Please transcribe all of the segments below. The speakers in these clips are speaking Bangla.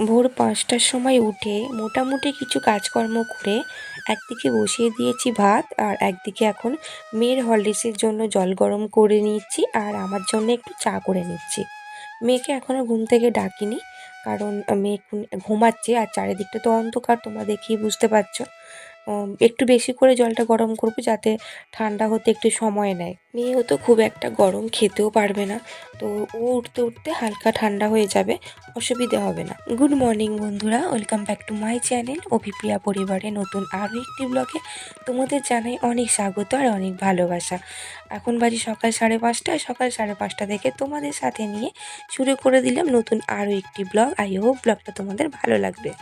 ভোর পাঁচটার সময় উঠে মোটামুটি কিছু কাজকর্ম করে একদিকে বসিয়ে দিয়েছি ভাত আর একদিকে এখন মেয়ের হলডিসের জন্য জল গরম করে নিচ্ছি আর আমার জন্য একটু চা করে নিচ্ছি। মেয়েকে এখনও ঘুম থেকে ডাকিনি কারণ মেয়ে ঘুমাচ্ছে আর চারিদিকটা তো অন্ধকার, তোমরা দেখেই বুঝতে পারছ। একটু বেশি করে জলটা গরম করব যাতে ঠান্ডা হতে একটু সময় নেয়। মেয়েও তো খুব একটা গরম খেতেও পারবে না, তো ও উঠতে উঠতে হালকা ঠান্ডা হয়ে যাবে, অসুবিধে হবে না। গুড মর্নিং বন্ধুরা welcome back to my channel Abhipriya পরিবারে নতুন আরও একটি ব্লগে তোমাদের জানাই অনেক স্বাগত আর অনেক ভালোবাসা। এখন বাজে সকাল সাড়ে পাঁচটা, সকাল সাড়ে পাঁচটা থেকে তোমাদের সাথে নিয়ে শুরু করে দিলাম নতুন আরও একটি ব্লগ আই হোপ ব্লগটা তোমাদের ভালো লাগবে।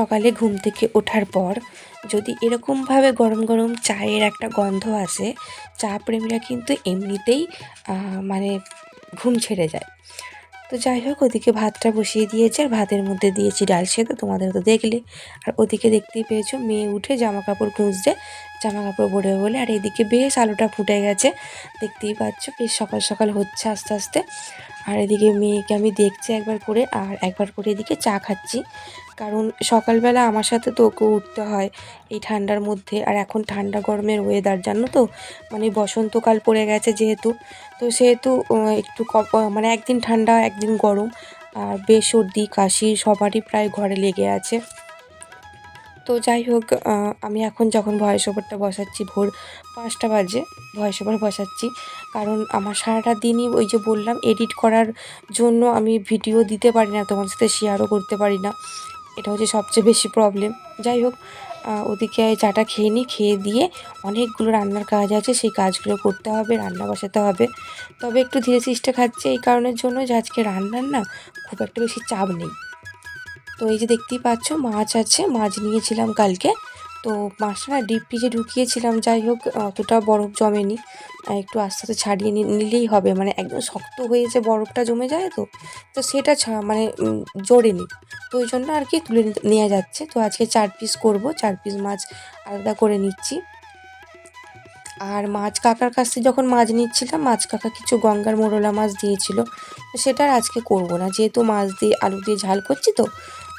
সকালে ঘুম থেকে ওঠার পর যদি এরকমভাবে গরম গরম চায়ের একটা গন্ধ আসে, চা প্রেমীরা কিন্তু এমনিতেই মানে ঘুম ছেড়ে যায়। তো যাই হোক, ওদিকে ভাতটা বসিয়ে দিয়েছে আর ভাতের মধ্যে দিয়েছি ডাল সেদ্ধ, তোমাদের তো দেখলে। আর ওদিকে দেখতেই পেয়েছ, মেয়ে উঠে জামা কাপড় খুঁজছে জামা কাপড় পরে বলে, আর এদিকে বেশ আলুটা ফুটে গেছে, দেখতেই পাচ্ছ, বেশ সকাল সকাল হচ্ছে আস্তে আস্তে। আর এদিকে মেয়েকে আমি দেখছি একবার করে, আর একবার করে এদিকে চা খাচ্ছি। কারণ সকালবেলা আমার সাথে তো ওকে উঠতে হয় এই ঠান্ডার মধ্যে। আর এখন ঠান্ডা গরমের ওয়েদার জানো তো? মানে বসন্তকাল পড়ে গেছে যেহেতু। তো সেহেতু একটু মানে একদিন ঠান্ডা, একদিন গরম। আর বেশ সর্দি, কাশি সবারই প্রায় ঘরে লেগে আছে। তো যাই হোক আমি এখন যখন ভয়েস ওভারটা বসাচ্ছি, ভোর পাঁচটা বাজে ভয়েস ওভার বসাচ্ছি, কারণ আমার সারাটা দিনই ওই যে বললাম এডিট করার জন্য আমি ভিডিও দিতে পারি না, তোমার সাথে শেয়ারও করতে পারি না। এটা হচ্ছে সবচেয়ে বেশি প্রবলেম যাই হোক ওদিকে চাটা খেয়ে নিই খেয়ে দিয়ে অনেকগুলো রান্নার কাজ আছে, সেই কাজগুলো করতে হবে, রান্না বসাতে হবে। তবে একটু ধীরে সিস্টে খাচ্ছে, এই কারণের জন্য যে আজকে রান্নার না খুব একটা বেশি চাপ নেই। তো এই যে দেখতেই পাচ্ছ, মাছ আছে, মাছ নিয়েছিলাম কালকে। তো মাছটা না ডিপ ফ্রিজে ঢুকিয়েছিলাম, যাই হোক, অতটা বরফ জমেনি। একটু আস্তে আস্তে ছাড়িয়ে নিলেই হবে মানে একদম শক্ত হয়ে যে বরফটা জমে যায় তো তো সেটা মানে জোরেনি। তো ওই জন্য আর কি তুলে নেওয়া যাচ্ছে। তো আজকে চার পিস করব, চার পিস মাছ আলাদা করে নিচ্ছি। আর মাছ কাকার কাছ থেকে যখন মাছ নিচ্ছিলাম, মাছ কাকা কিছু গঙ্গার মোরলা মাছ দিয়েছিল। সেটা আর আজকে করব না, যেহেতু মাছ দিয়ে আলু দিয়ে ঝাল করছি তো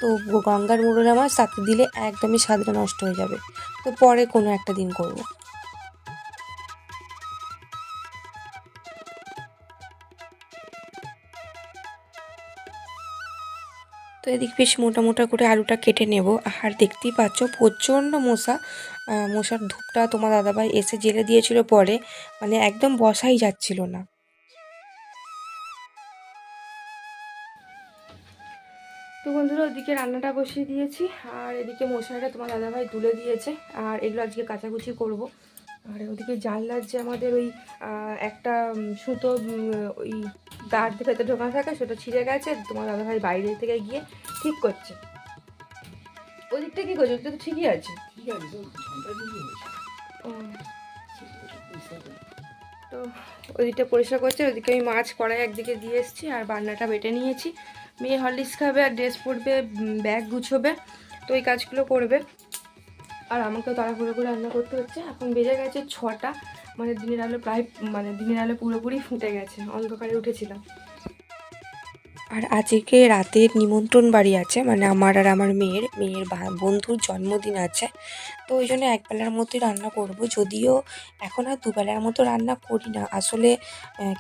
তো গঙ্গার মোরলা মাছ তাতে দিলে একদমই স্বাদটা নষ্ট হয়ে যাবে। তো পরে কোনো একটা দিন করব। তো এদিক বেশ মোটা মোটা করে আলুটা কেটে নেব। আর দেখতেই পাচ্ছ প্রচণ্ড মশা। মশার ধূপটা তোমার দাদাভাই এসে জেলে দিয়েছিল পরে। মানে একদম বসাই যাচ্ছিল না। তো বন্ধুরা ওদিকে রান্নাটা বসিয়ে দিয়েছি আর এদিকে মশলাটা তোমার দাদাভাই তুলে দিয়েছে আর এগুলো আজকে কাচাকুচি করব। আর ওদিকে জানলার যে আমাদের ওই একটা সুতো ওই দাঁড় দিয়ে ভেতরে ঢোকানো থাকে সেটা ছিঁড়ে গেছে তোমার দাদাভাই বাইরে থেকে গিয়ে ঠিক করছে। ওদিকটা কী করছে? ওদিকটা তো ঠিকই আছে। তো তো ওদিকটা পরিষ্কার করছে ওদিকে আমি মাছ কড়াই একদিকে দিয়ে এসেছি আর বান্নাটা বেটে নিয়েছি। মেয়ে হরলিক্স খাবে আর ড্রেস পরবে ব্যাগ গুছোবে, তো এই কাজগুলো করবে। আর আমাকেও তাড়াহুড়ো করে রান্না করতে হচ্ছে। এখন বেজে গেছে ছটা। মানে দিনের আলো প্রায় মানে দিনের আলো পুরোপুরি ফুটে গেছে। অন্ধকারে উঠেছিলাম। আর আজকে রাতের নিমন্ত্রণ বাড়ি আছে মানে আমার আর আমার মেয়ের মেয়ের বন্ধুর জন্মদিন আছে। তো ওই জন্য একবেলার মতোই রান্না করব, যদিও এখন আর দুবেলার মতো রান্না করি না। আসলে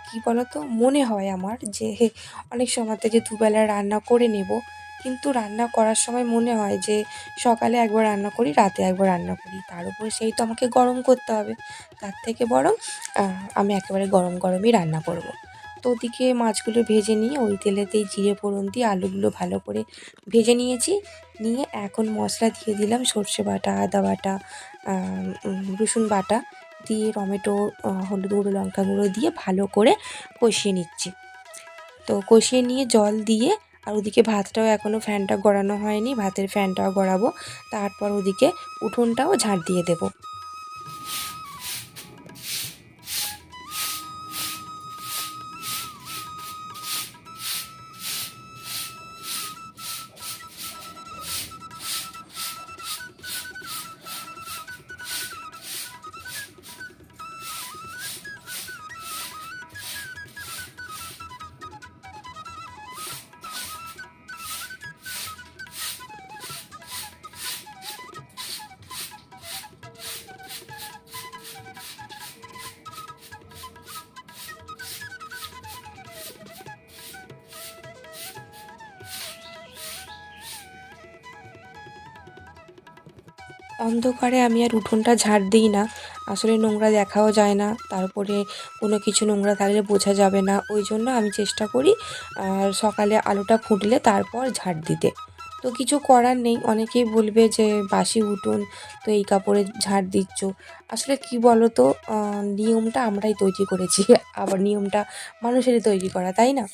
কি বলতো, মনে হয় আমার যে অনেক সময়তে যে দুবেলা রান্না করে নেব, কিন্তু রান্না করার সময় মনে হয় যে সকালে একবার রান্না করি, রাতে একবার রান্না করি। তার উপরে সেই তো আমাকে গরম করতে হবে। তার থেকে বরং আমি একেবারে গরম গরমই রান্না করব। তো ওদিকে মাছগুলো ভেজে নিয়ে ওই তেলেতেই জিরে ফোড়ন দিয়ে আলুগুলো ভালো করে ভেজে নিয়েছি। নিয়ে এখন মশলা দিয়ে দিলাম সর্ষে বাটা, আদা বাটা রসুন বাটা দিয়ে টমেটো হলুদ, গুঁড়ো, লঙ্কা গুঁড়ো দিয়ে ভালো করে কষিয়ে নিচ্ছি। তো কষিয়ে নিয়ে জল দিয়ে আর ওদিকে ভাতটাও এখনও ফ্যানটা গড়ানো হয়নি, ভাতের ফ্যানটাও গড়াবো। তারপর ওদিকে উঠোনটাও ঝাড় দিয়ে দেবো। অন্ধকারে আমি আর উঠোনটা ঝাড় দিই না। আসলে নোংরা দেখাও যায় না, তারপরে কোনো কিছু নোংরা থাকলে বোঝা যাবে না। ওই জন্য আমি চেষ্টা করি, আর সকালে আলোটা ফুটলে তারপর ঝাড় দিতে। তো কিছু করার নেই, অনেকেই বলবে যে, বাসি উঠোন, তো এই কাপড়ে ঝাড় দিচ্ছ। আসলে কি বলো তো নিয়মটা আমরাই তৈরি করেছি। আবার নিয়মটা মানুষেরই তৈরি করা, তাই না?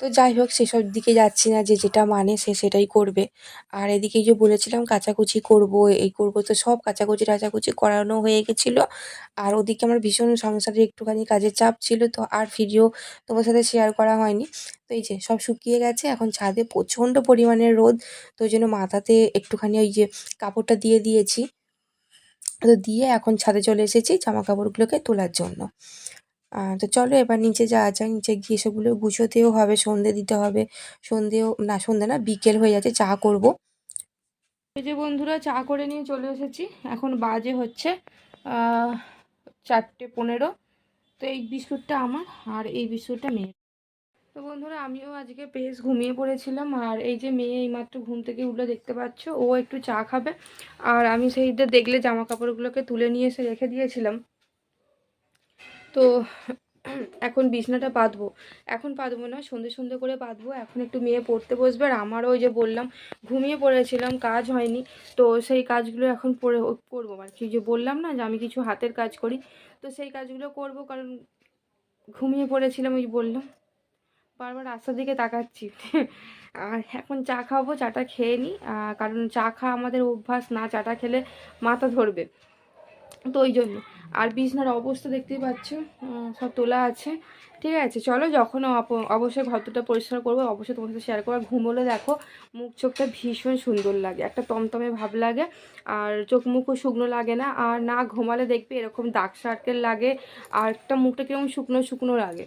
তো যাই হোক, সেসব দিকে যাচ্ছি না যে যেটা মানে সে সেটাই করবে। আর এদিকে যে বলেছিলাম কাচাকুচি করব, এই করব, তো সব কাচাকুচি টাচাকুচি করানো হয়ে গেছিল। আর ওদিকে আমার ভীষণ সংসারে একটুখানি কাজের চাপ ছিল, তো আর ভিডিও তোমার সাথে শেয়ার করা হয়নি। তো এই যে সব শুকিয়ে গেছে, এখন ছাদে প্রচণ্ড পরিমাণের রোদ, তো ওই জন্য মাথাতে একটুখানি ওই যে কাপড়টা দিয়ে দিয়েছি। তো দিয়ে এখন ছাদে চলে এসেছি জামা কাপড়গুলোকে তোলার জন্য। তো চলো এবার নিচে যাওয়া যাক। নিচে গিয়ে সেগুলো গুছোতেও হবে, সন্ধে দিতে হবে। সন্ধেও, না, সন্ধে না, বিকেল হয়ে যাচ্ছে, চা করব। এই যে বন্ধুরা, চা করে নিয়ে চলে এসেছি। এখন বাজে হচ্ছে চারটে পনেরো। তো এই বিস্কুটটা আমার আর এই বিস্কুটটা মেয়ের। তো বন্ধুরা, আমিও আজকে বেশ ঘুমিয়ে পড়েছিলাম। আর এই যে মেয়ে এইমাত্র ঘুম থেকে উঠলে, দেখতে পাচ্ছ, ও একটু চা খাবে। আর আমি সেইটা দেখলে জামা কাপড়গুলোকে তুলে নিয়ে এসে রেখে দিয়েছিলাম। তো এখন বিছনাটা পাতবো এখন পাতবো না, সন্ধে সন্ধে করে পাতবো এখন একটু মেয়ে পড়তে বসবে আর আমারও ওই যে বললাম, ঘুমিয়ে পড়েছিলাম, কাজ হয়নি। তো সেই কাজগুলো এখন পড়ে করব। আর কি যে বললাম না যে আমি কিছু হাতের কাজ করি। তো সেই কাজগুলো করব কারণ ঘুমিয়ে পড়েছিলাম ওই বললাম। বারবার রাস্তার দিকে তাকাচ্ছি। আর এখন চা খাব, চাটা খেয়ে নিই কারণ চা খাওয়া আমাদের অভ্যাস না, চাটা খেলে মাথা ধরবে। তো ওই জন্য। আর বিছনার অবস্থা দেখতেই পাচ্ছ সব তোলা আছে। ঠিক আছে, চলো যখন অবশ্যই ঘরটা পরিষ্কার করব, অবশ্যই তোমার সাথে শেয়ার করব। ঘুমোলে দেখো, মুখ চোখটা ভীষণ সুন্দর লাগে, একটা তমতমে ভাব লাগে, আর চোখ মুখও শুকনো লাগে না, আর না ঘুমালে দেখবে এরকম দাগ সার্কেল লাগে, আর একটা মুখটা কীরকম শুকনো শুকনো লাগে।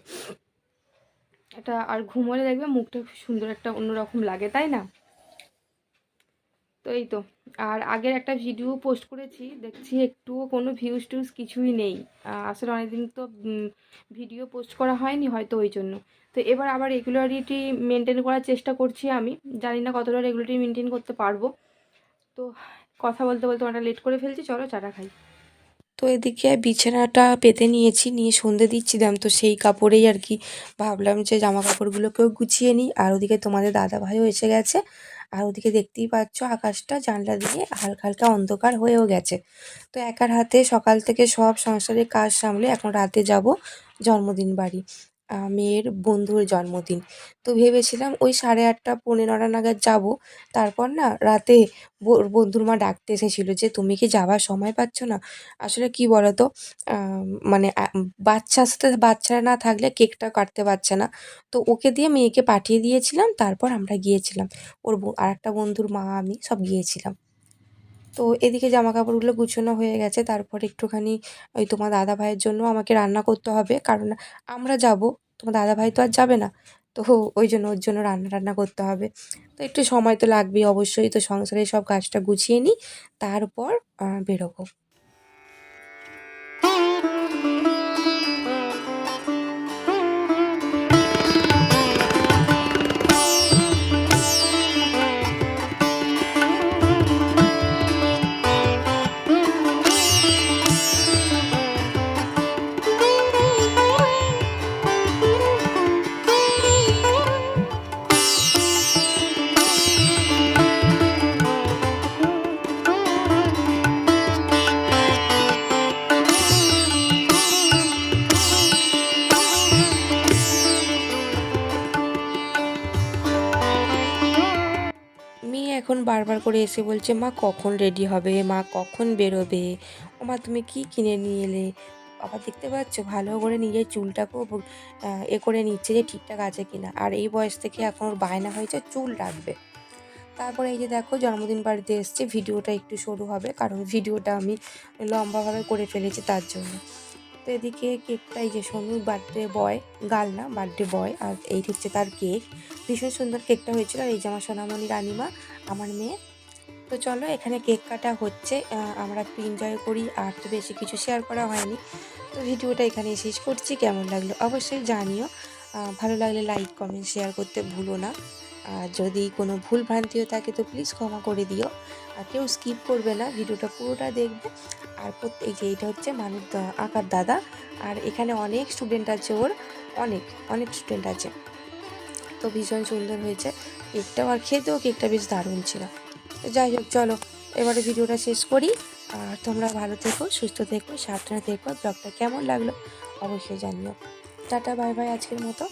এটা আর ঘুমোলে দেখবে মুখটা সুন্দর একটা অন্যরকম লাগে, তাই না? তো এই তো আর আগের একটা ভিডিও পোস্ট করেছি, দেখছি একটুও কোনো ভিউজ টিউজ কিছুই নেই। আসলে অনেকদিন তো ভিডিও পোস্ট করা হয়নি হয়তো ওই জন্য। তো এবার আবার রেগুলারিটি মেনটেন করার চেষ্টা করছি আমি। জানি না কতটা রেগুলারিটি মেনটেন করতে পারব। তো কথা বলতে বলতে অনেকটা লেট করে ফেলছি, চলো চাটা খাই। তো এদিকে বিছানাটা পেতে নিয়েছি, নিয়ে সন্ধে দিচ্ছিলাম তো সেই কাপড়েই আর কি ভাবলাম যে জামা কাপড়গুলোকেও গুছিয়ে নিই। আর ওদিকে তোমাদের দাদা ভাইও এসে গেছে। আর ওদিকে দেখতেই পাচ্ছ আকাশটা জানলা দিয়ে হালকা হালকা অন্ধকার হয়েও গেছে। তো একার হাতে সকাল থেকে সব সংসারের কাজ সামলে এখন রাতে যাব জন্মদিন বাড়ি। মেয়ের বন্ধুর জন্মদিন। তো ভেবেছিলাম ওই সাড়ে আটটা পৌনে নটা নাগাদ যাব। তারপর না রাতে বন্ধুর মা ডাকতে এসেছিল যে, তুমি কি যাওয়ার সময় পাচ্ছ না? আসলে কি বলতো মানে বাচ্চার সাথে বাচ্চারা না থাকলে কেকটা কাটতে পারছে না। তো ওকে দিয়ে মেয়েকে পাঠিয়ে দিয়েছিলাম, তারপর আমরা গিয়েছিলাম। ওর আর একটা বন্ধুর মা, আমি সব গিয়েছিলাম। তো এদিকে জামা কাপড়গুলো গুছানো হয়ে গেছে। তারপর একটুখানি ওই তোমার দাদা ভাইয়ের জন্য আমাকে রান্না করতে হবে। কারণ আমরা যাব, তোমার দাদা ভাই তো আর যাবে না। তো ওই জন্য ওর জন্য রান্না টান্না করতে হবে। তো একটু সময় তো লাগবেই অবশ্যই। তো সংসারে সব কাজটা গুছিয়ে নিই, তারপর বেরোবো। এখন বারবার করে এসে বলছে, মা, কখন রেডি হবে? মা, কখন বেরোবে? ও মা, তুমি কি কিনে নিয়ে এলে? আবার দেখতে পাচ্ছ? ভালো করে নিজের চুলটাকেও এ করে নিচ্ছে যে ঠিকঠাক আছে কিনা। আর এই বয়স থেকে এখন ওর বায়না হয়েছে চুল রাখবে। তারপরে এই যে দেখো, জন্মদিন বাড়িতে এসছে। ভিডিওটা একটু সরু হবে, কারণ ভিডিওটা আমি লম্বাভাবে করে ফেলেছি তার জন্য। তো এদিকে কেকটা এই যে সোনুর বার্থডে বয় গাল না বার্থডে বয় আর এই হচ্ছে তার কেক ভীষণ সুন্দর কেকটা হয়েছিল। আর এই যে আমার সোনামণি রানিমা আমার মেয়ে। তো চলো, এখানে কেক কাটা হচ্ছে। আমরা একটু এনজয় করি। আর তো বেশি কিছু শেয়ার করা হয়নি। তো ভিডিওটা এখানে শেষ করছি। কেমন লাগল অবশ্যই জানিও। ভালো লাগলে লাইক কমেন্ট শেয়ার করতে ভুলো না। আর যদি কোনো ভুল ভ্রান্তিও থাকে, তো প্লিজ ক্ষমা করে দিও। আর কেউ স্কিপ করবে না। ভিডিওটা পুরোটা দেখবে। আর প্রত্যেক যে এটা হচ্ছে মানুষ আঁকার দাদা। আর এখানে অনেক স্টুডেন্ট আছে ওর। অনেক অনেক স্টুডেন্ট আছে। তো ভীষণ সুন্দর হয়েছে। কেকটাও আর খেতেও কেকটা বেশ দারুণ ছিল। তো যাই হোক, চলো, এবারে ভিডিওটা শেষ করি। আর তোমরা ভালো থেকো, সুস্থ থেকো, সাবধানে থেকো। ব্লগটা কেমন লাগল অবশ্যই জানিও। টাটা, বাই বাই আজকের মতো।